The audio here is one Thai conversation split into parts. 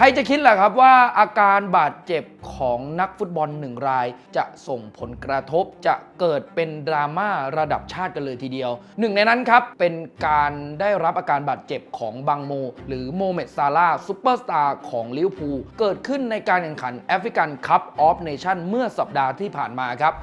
ใครจะคิดล่ะครับว่าอาการบาดเจ็บของนักฟุตบอลหนึ่งราย จะส่งผลกระทบจะเกิดเป็นดราม่าระดับชาติกันเลยทีเดียว หนึ่งในนั้นครับ เป็นการได้รับอาการบาดเจ็บของบังโม หรือโมเมดซาลาซูเปอร์สตาร์ของลิเวอร์พูลเกิดขึ้นในการแข่งขันแอฟริกันคัพออฟเนชั่นเมื่อสัปดาห์ที่ผ่านมาครับ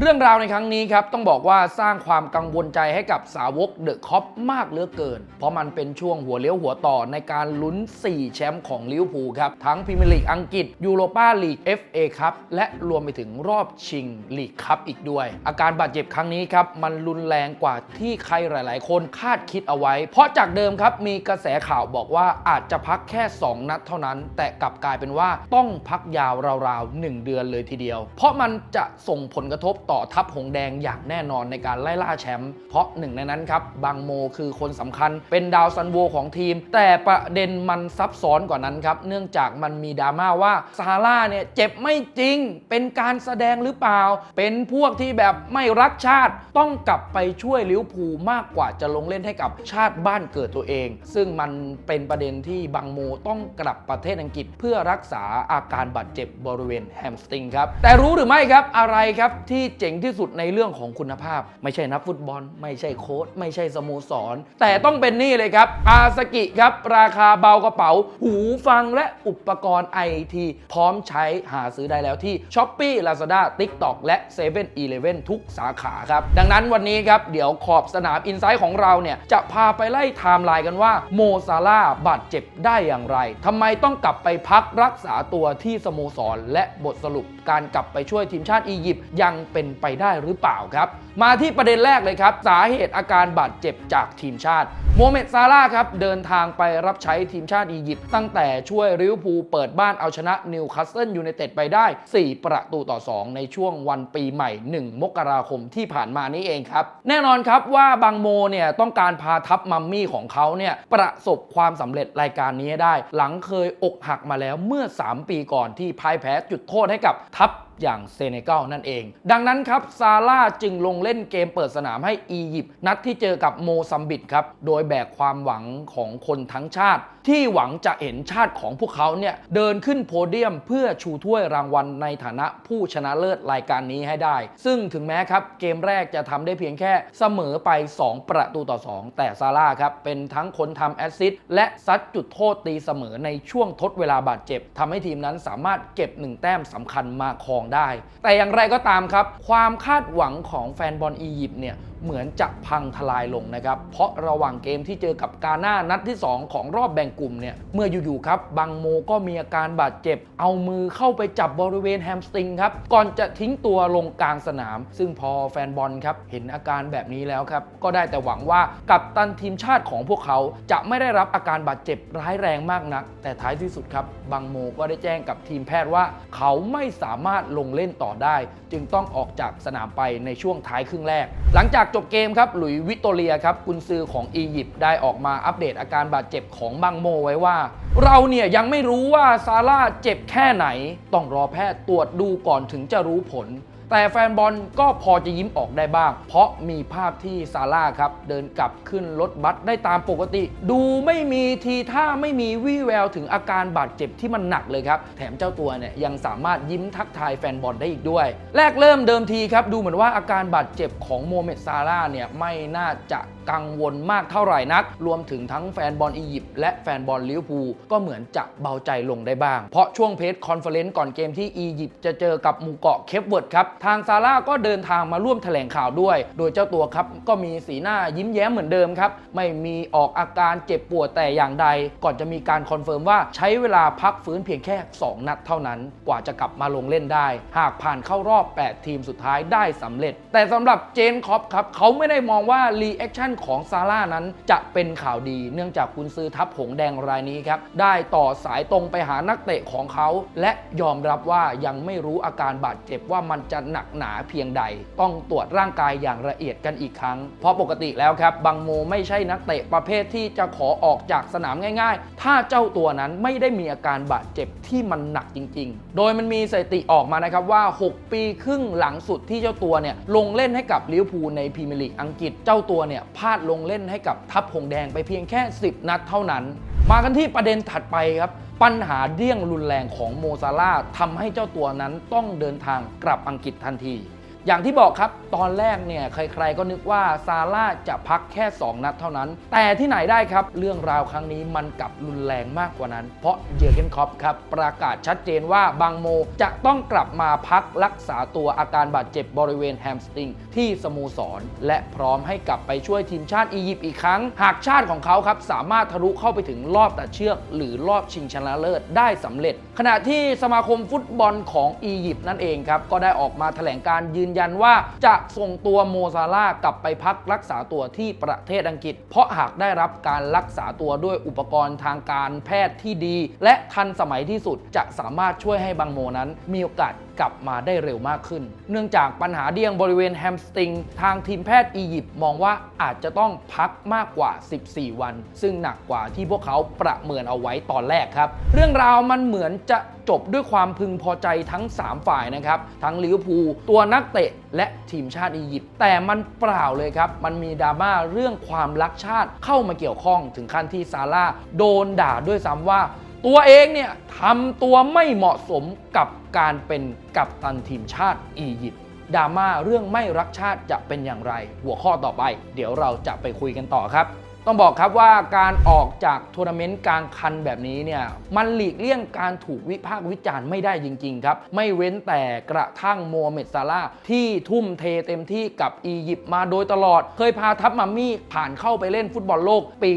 เรื่องราวในครั้งนี้ครับต้องบอกว่าสร้างความกังวลใจให้กับสาวกเดอะคอปมากเหลือเกิน เพราะมันเป็นช่วงหัวเลี้ยวหัวต่อในการลุ้น 4 แชมป์ของลิเวอร์พูลครับ ทั้งพรีเมียร์ลีกอังกฤษยูโรปาลีก FA ครับและรวมไปถึงรอบชิงลีกคัพอีกด้วย อาการบาดเจ็บครั้งนี้ครับมันรุนแรงกว่าที่ใครหลาย ๆ คนคาดคิดเอาไว้ เพราะจากเดิมครับมีกระแสข่าวบอกว่าอาจจะพักแค่ 2 นัดเท่านั้น แต่กลับกลายเป็นว่าต้องพักยาวราวๆ 1 เดือนเลยทีเดียว เพราะมันจะส่งผลกระทบต่อทัพหงแดงอย่างแน่นอนในการไล่ล่าแชมป์เพราะหนึ่งในนั้นครับบางโมคือคนสำคัญ เป็นดาวซันโวของทีม แต่ประเด็นมันซับซ้อนกว่านั้นครับเนื่องจากมันมีดราม่าว่าซาร่าเนี่ยเจ็บไม่จริง เป็นการแสดงหรือเปล่า เป็นพวกที่แบบไม่รักชาติต้องกลับไปช่วยลิเวอร์พูลมากกว่าจะลงเล่นให้กับชาติบ้านเกิดตัวเอง ซึ่งมันเป็นประเด็นที่บางโมต้องกลับประเทศอังกฤษ เพื่อรักษาอาการบาดเจ็บบริเวณแฮมสตริงครับแต่รู้หรือไม่ครับอะไรครับที่เจ๋งที่สุดในเรื่องของคุณภาพ ไม่ใช่นักฟุตบอล ไม่ใช่โค้ชไม่ใช่สโมสร แต่ต้องเป็นนี่เลยครับอาสกิครับ ราคาเบากระเป๋า หูฟังและอุปกรณ์ไอทีพร้อมใช้หาซื้อได้แล้วที่ s h อ p e e Lazada TikTok และ7 e เ e ่ e อทุกสาขาครับ ดังนั้นวันนี้ครับ เดี๋ยวขอบสนามอินไซต์ของเราเนี่ย จะพาไปไล่ไทม์ไลน์กันว่าโมซาร่าบาดเจ็บได้อย่างไรทำไมต้องกลับไปพักรักษาตัวที่สโมสร และบทสรุปการกลับไปช่วยทีมชาติอียิปต์ยังเป็นไปได้หรือเปล่าครับ มาที่ประเด็นแรกเลยครับ สาเหตุอาการบาดเจ็บจากทีมชาติ โมเมดซาร่าครับเดินทางไปรับใช้ทีมชาติอียิปต์ตั้งแต่ช่วยริวพูเปิดบ้านเอาชนะนิวคาสเซิลยูไนเต็ดไปได้ 4 ประตูต่อ 2 ในช่วงวันปีใหม่ 1 มกราคมที่ผ่านมานี้เองครับ แน่นอนครับว่าบางโมเนี่ยต้องการพาทัพมัมมี่ของเขาเนี่ยประสบความสำเร็จรายการนี้ได้ หลังเคยอกหักมาแล้วเมื่อ 3 ปีก่อนที่พ่ายแพ้จุดโทษให้กับทัพอย่างเซเนกัลนั่นเอง ดังนั้นครับซาร่าจึงลงเล่นเกมเปิดสนามให้อียิปต์นัดที่เจอกับโมซัมบิกครับ โดยแบกความหวังของคนทั้งชาติ ที่หวังจะเห็นชาติของพวกเขาเนี่ยเดินขึ้นโพเดียมเพื่อชูถ้วยรางวัลในฐานะผู้ชนะเลิศรายการนี้ให้ได้ ซึ่งถึงแม้ครับเกมแรกจะทำได้เพียงแค่เสมอไป 2 ประตูต่อ 2 แต่ซาร่าครับเป็นทั้งคนทำแอสซิสต์และซัดจุดโทษตีเสมอในช่วงทดเวลาบาดเจ็บทำให้ทีมนั้นสามารถเก็บหนึ่งแต้มสำคัญมาครองได้ แต่อย่างไรก็ตามครับ ความคาดหวังของแฟนบอลอียิปต์เนี่ยเหมือนจะพังทลายลงนะครับ เพราะระหว่างเกมที่เจอกับกาหน้านัดที่ 2 ของรอบแบ่งกลุ่มเนี่ยเมื่ออยู่ๆครับบังโมก็มีอาการบาดเจ็บ เอามือเข้าไปจับบริเวณแฮมสตริงครับก่อนจะทิ้งตัวลงกลางสนาม ซึ่งพอแฟนบอลครับเห็นอาการแบบนี้แล้วครับก็ได้แต่หวังว่ากัปตันทีมชาติของพวกเขาจะไม่ได้รับอาการบาดเจ็บร้ายแรงมากนัก แต่ท้ายที่สุดครับบังโมก็ได้แจ้งกับทีมแพทย์ว่า เขาไม่สามารถลงเล่นต่อได้ จึงต้องออกจากสนามไปในช่วงท้ายครึ่งแรก หลังจากจบเกมครับ หลุยส์วิตโตเรียครับกุนซือของอียิปต์ได้ออกมาอัปเดตอาการบาดเจ็บของบังโมไว้ว่า เราเนี่ยยังไม่รู้ว่าซาร่าเจ็บแค่ไหน ต้องรอแพทย์ตรวจดูก่อนถึงจะรู้ผล แต่แฟนบอลก็พอจะยิ้มออกได้บ้าง เพราะมีภาพที่ซาร่าครับ เดินกลับขึ้นรถบัสได้ตามปกติ ดูไม่มีทีท่าไม่มีวี่แววถึงอาการบาดเจ็บที่มันหนักเลยครับ แถมเจ้าตัวเนี่ยยังสามารถยิ้มทักทายแฟนบอลได้อีกด้วย แรกเริ่มเดิมทีครับ ดูเหมือนว่าอาการบาดเจ็บของโมเมดซาร่าเนี่ยไม่น่าจะ กังวลมากเท่าไหร่นัก รวมถึงทั้งแฟนบอลอียิปต์และแฟนบอลลิเวอร์พูลก็เหมือนจะเบาใจลงได้บ้าง เพราะช่วงเพจคอนเฟอเรนซ์ก่อนเกมที่อียิปต์จะเจอกับหมู่เกาะเคปเวิร์ดครับทางซาร่าก็เดินทางมาร่วมแถลงข่าวด้วย โดยเจ้าตัวครับก็มีสีหน้ายิ้มแย้มเหมือนเดิมครับไม่มีออกอาการเจ็บปวดแต่อย่างใด ก่อนจะมีการคอนเฟิร์มว่าใช้เวลาพักฟื้นเพียงแค่ 2 นัดเท่านั้น กว่าจะกลับมาลงเล่นได้ หากผ่านเข้ารอบ 8 ทีมสุดท้ายได้สำเร็จ แต่สำหรับเจนคอปครับเขาไม่ได้มองว่ารีแอคชั่นของซาร่านั้นจะเป็นข่าวดี เนื่องจากคุณซื้อทัพหงแดงรายนี้ครับ ได้ต่อสายตรงไปหานักเตะของเขา และยอมรับว่ายังไม่รู้อาการบาดเจ็บว่ามันจะหนักหนาเพียงใด ต้องตรวจร่างกายอย่างละเอียดกันอีกครั้ง เพราะปกติแล้วครับบังโมไม่ใช่นักเตะประเภทที่จะขอออกจากสนามง่าย ๆ ถ้าเจ้าตัวนั้นไม่ได้มีอาการบาดเจ็บที่มันหนักจริง ๆ โดยมันมีสถิติออกมานะครับว่า 6 ปีครึ่งหลังสุดที่เจ้าตัวเนี่ยลงเล่นให้กับลิเวอร์พูลในพรีเมียร์ลีกอังกฤษเจ้าตัวเนี่ยพาดลงเล่นให้กับทัพหงแดงไปเพียงแค่ 10 นัดเท่านั้น มากันที่ประเด็นถัดไปครับ ปัญหาเดี่ยงรุนแรงของโมซาลาทำให้เจ้าตัวนั้นต้องเดินทางกลับอังกฤษทันที อย่างที่บอกครับ ตอนแรกเนี่ยใครๆก็นึกว่าซาร่าจะพักแค่ 2 นัดเท่านั้น แต่ที่ไหนได้ครับ เรื่องราวครั้งนี้มันกลับรุนแรงมากกว่านั้น เพราะเยอร์เกนคอปครับ ประกาศชัดเจนว่าบางโมจะต้องกลับมาพักรักษาตัวอาการบาดเจ็บบริเวณแฮมสตริงที่สโมสร และพร้อมให้กลับไปช่วยทีมชาติอียิปต์อีกครั้ง หากชาติของเขาครับสามารถทะลุเข้าไปถึงรอบตัดเชือก หรือรอบชิงชนะเลิศได้สำเร็จ ขณะที่สมาคมฟุตบอลของอียิปต์นั่นเองครับก็ได้ออกมาแถลงการยืนยันว่าจะส่งตัวโมซาลากลับไปพักรักษาตัวที่ประเทศอังกฤษ เพราะหากได้รับการรักษาตัวด้วยอุปกรณ์ทางการแพทย์ที่ดี และทันสมัยที่สุดจะสามารถช่วยให้บางโมนั้นมีโอกาส กลับมาได้เร็วมากขึ้น เนื่องจากปัญหาเดี่ยงบริเวณแฮมสตริง ทางทีมแพทย์อียิปต์มองว่าอาจจะต้องพักมากกว่า 14 วัน ซึ่งหนักกว่าที่พวกเขาประเมินเอาไว้ตอนแรกครับ เรื่องราวมันเหมือนจะจบด้วยความพึงพอใจทั้ง 3 ฝ่ายนะครับ ทั้งลิเวอร์พูลตัวนักเตะและทีมชาติอียิปต์แต่มันเปล่าเลยครับ มันมีดราม่าเรื่องความรักชาติเข้ามาเกี่ยวข้องถึงขั้นที่ซาร่าโดนด่าด้วยซ้ำว่า ตัวเองเนี่ยทำตัวไม่เหมาะสมกับการเป็นกัปตันทีมชาติอียิปต์ดราม่าเรื่องไม่รักชาติจะเป็นอย่างไร หัวข้อต่อไป เดี๋ยวเราจะไปคุยกันต่อครับ ต้องบอกครับว่าการออกจากทัวร์นาเมนต์กลางคันแบบนี้เนี่ยมันหลีกเลี่ยงการถูกวิพากษ์วิจารณ์ไม่ได้จริง ๆ ครับ ไม่เว้นแต่กระทั่งโมฮัมเหม็ดซาร่าที่ทุ่มเทเต็มที่กับอียิปต์มาโดยตลอด เคยพาทัพมัมมี่ผ่านเข้าไปเล่นฟุตบอลโลกปี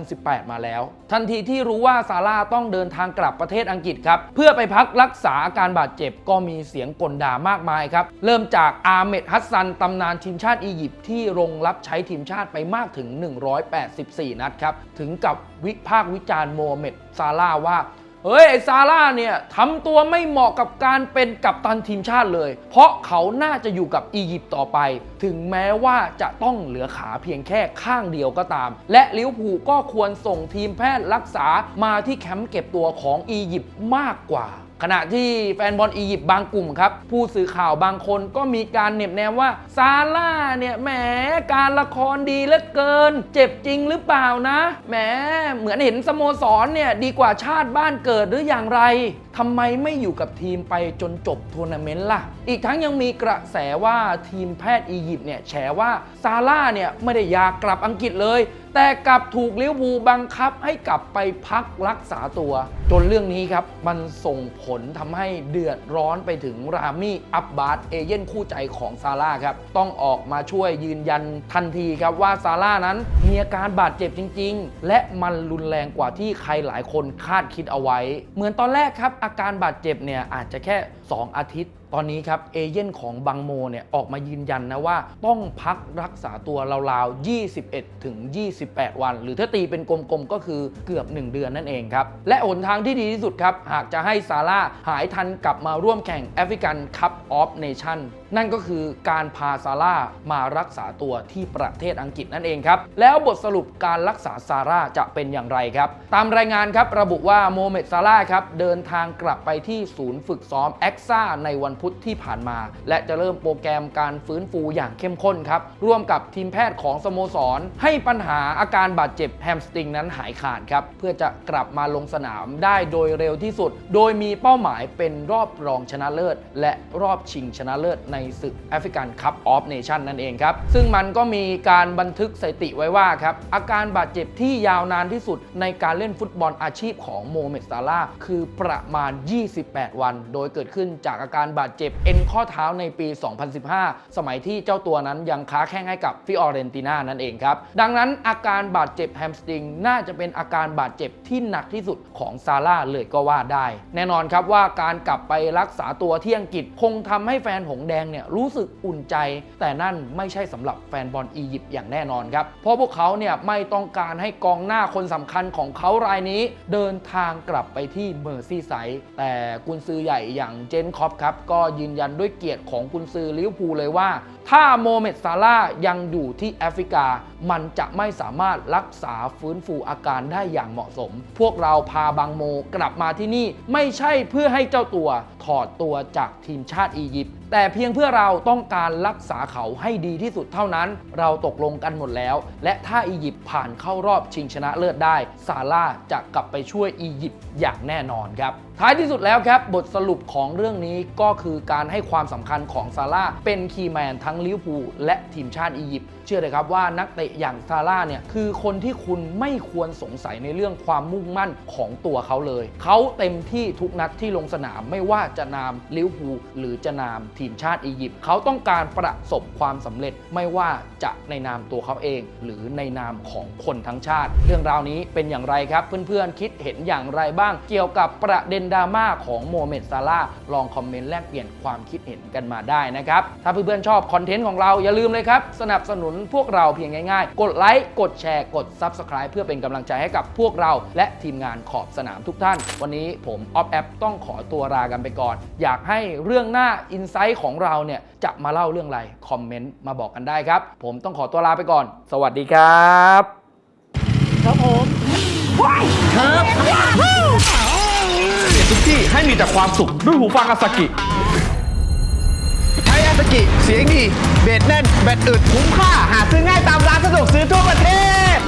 2018 มาแล้ว ทันทีที่รู้ว่าซาร่าต้องเดินทางกลับประเทศอังกฤษครับ เพื่อไปพักรักษาอาการบาดเจ็บก็มีเสียงกลด่ามากมายครับเริ่มจากอาเมดฮัสซันตำนานทีมชาติอียิปต์ที่ลงรับใช้ทีมชาติไปมากถึง 108 184นัดครับ ถึงกับวิพากษ์วิจารณ์โมเมดซาร่าว่า เฮ้ย ไอซาร่าเนี่ยทำตัวไม่เหมาะกับการเป็นกัปตันทีมชาติเลย เพราะเขาน่าจะอยู่กับอียิปต์ต่อไป ถึงแม้ว่าจะต้องเหลือขาเพียงแค่ข้างเดียวก็ตาม และลิเวอร์พูลก็ควรส่งทีมแพทย์รักษามาที่แคมป์เก็บตัวของอียิปต์มากกว่า ขณะที่แฟนบอลอียิปต์บางกลุ่มครับ ผู้สื่อข่าวบางคนก็มีการเหน็บแนมว่าซาร่าเนี่ยแหมการละครดีเหลือเกิน เจ็บจริงหรือเปล่านะแหมเหมือนเห็นสโมสรเนี่ยดีกว่าชาติบ้านเกิดหรืออย่างไรทำไมไม่อยู่กับทีมไปจนจบทัวร์นาเมนต์ล่ะ อีกทั้งยังมีกระแสว่าทีมแพทย์อียิปต์เนี่ยแฉว่าซาร่าเนี่ยไม่ได้อยากกลับอังกฤษเลย แต่กลับถูกลิเวอร์พูลบังคับให้กลับไปพักรักษาตัว จนเรื่องนี้ครับ มันส่งผลทำให้เดือดร้อนไปถึงรามี่อับบาสเอเย่นคู่ใจของซาร่าครับต้องออกมาช่วยยืนยันทันทีครับว่าซาร่านั้นมีอาการบาดเจ็บจริง ๆ และมันรุนแรงกว่าที่ใครหลายคนคาดคิดเอาไว้ เหมือนตอนแรกครับอาการบาดเจ็บเนี่ยอาจจะแค่ 2 อาทิตย์ ตอนนี้ครับเอเย่นของบังโมเนี่ยออกมายืนยันนะว่าต้องพักรักษาตัวราวๆ 21 ถึง 28 วัน หรือถ้าตีเป็นกลมๆ ก็คือเกือบ 1 เดือนนั่นเองครับ และหนทางที่ดีที่สุดครับ หากจะให้ซาร่าหายทันกลับมาร่วมแข่งแอฟริกันคัพออฟเนชั่นนั่นก็คือการพาซาร่ามารักษาตัวที่ประเทศอังกฤษนั่นเองครับ แล้วบทสรุปการรักษาซาร่าจะเป็นอย่างไรครับ ตามรายงานครับระบุว่าโมเมดซาร่าครับเดินทางกลับไปที่ศูนย์ฝึกซ้อมแอ็กซ่าในวันพุธที่ผ่านมา และจะเริ่มโปรแกรมการฟื้นฟูอย่างเข้มข้นครับ ร่วมกับทีมแพทย์ของสโมสร ให้ปัญหาอาการบาดเจ็บแฮมสตริงนั้นหายขาดครับ เพื่อจะกลับมาลงสนามได้โดยเร็วที่สุด โดยมีเป้าหมายเป็นรอบรองชนะเลิศ และรอบชิงชนะเลิศในศึกแอฟริกันคัพออฟเนชั่นนั่นเองครับ ซึ่งมันก็มีการบันทึกสถิติไว้ว่าครับอาการบาดเจ็บที่ยาวนานที่สุดในการเล่นฟุตบอลอาชีพของโมเมดซาร่าคือประมาณ 28 วัน โดยเกิดขึ้นจากอาการบาดเจ็บเอ็นข้อเท้าในปี 2015 สมัยที่เจ้าตัวนั้นยังค้าแข้งให้กับฟิออเรนติน่านั่นเองครับ ดังนั้นอาการบาดเจ็บแฮมสตริงน่าจะเป็นอาการบาดเจ็บที่หนักที่สุดของซาร่าเลยก็ว่าได้ แน่นอนครับว่าการกลับไปรักษาตัวที่อังกฤษคงทำให้แฟนหงแดงเนี่ยรู้สึกอุ่นใจ แต่นั่นไม่ใช่สำหรับแฟนบอลอียิปต์อย่างแน่นอนครับ เพราะพวกเขาเนี่ยไม่ต้องการให้กองหน้าคนสำคัญของเขารายนี้ เดินทางกลับไปที่เมอร์ซี่ไซด์แต่กุนซือใหญ่อย่างเจนคอปครับก็ยืนยันด้วยเกียรติของกุนซือลิเวอร์พูลเลยว่า ถ้าโมเมดซาร่ายังอยู่ที่แอฟริกา มันจะไม่สามารถรักษาฟื้นฟูอาการได้อย่างเหมาะสม พวกเราพาบางโมกลับมาที่นี่ไม่ใช่เพื่อให้เจ้าตัว ถอดตัวจากทีมชาติอียิปต์แต่เพียงเพื่อเราต้องการรักษาเขาให้ดีที่สุดเท่านั้น เราตกลงกันหมดแล้ว และถ้าอียิปต์ผ่านเข้ารอบชิงชนะเลิศได้ ซาร่าจะกลับไปช่วยอียิปต์อย่างแน่นอนครับท้ายที่สุดแล้วครับ บทสรุปของเรื่องนี้ก็คือการให้ความสำคัญของซาร่าเป็นคีย์แมนทั้งลิเวอร์พูลและทีมชาติอียิปต์เชื่อเลยครับว่านักเตะอย่างซาร่าเนี่ยคือคนที่คุณไม่ควรสงสัยในเรื่องความมุ่งมั่นของตัวเขาเลย เขาเต็มที่ทุกนัดที่ลงสนามไม่ว่าจะนามลิเวอร์พูลหรือจะนามทีมชาติอียิปต์เขาต้องการประสบความสำเร็จไม่ว่าจะในนามตัวเขาเอง หรือในนามของคนทั้งชาติ เรื่องราวนี้เป็นอย่างไรครับ เพื่อนๆคิดเห็นอย่างไรบ้าง เกี่ยวกับประเด็นดราม่าของโมเมดซาร่าลองคอมเมนต์แลกเปลี่ยนความคิดเห็นกันมาได้นะครับ ถ้าเพื่อนๆชอบคอนเทนต์ของเราอย่าลืมเลยครับ สนับสนุนพวกเราเพียงง่ายๆ กดไลค์กดแชร์กด Subscribe เพื่อเป็นกำลังใจให้กับพวกเรา และทีมงานขอบสนามทุกท่าน วันนี้ผมออฟแอปต้องขอตัวลากันไปก่อนอยากให้เรื่องหน้าอินไซต์ของเราเนี่ยจะมาเล่าเรื่องอะไรคอมเมนต์มาบอกกันได้ครับ ผมต้องขอตัวลาไปก่อน สวัสดีครับ ครับผมครับทุกที่ให้มีแต่ความสุขด้วยหูฟังอาสกิใช้อาสกิเสียงดีเบสแน่นแบตอึดคุ้มค่า หาซื้อง่ายตามร้านสะดวกซื้อทั่วประเทศ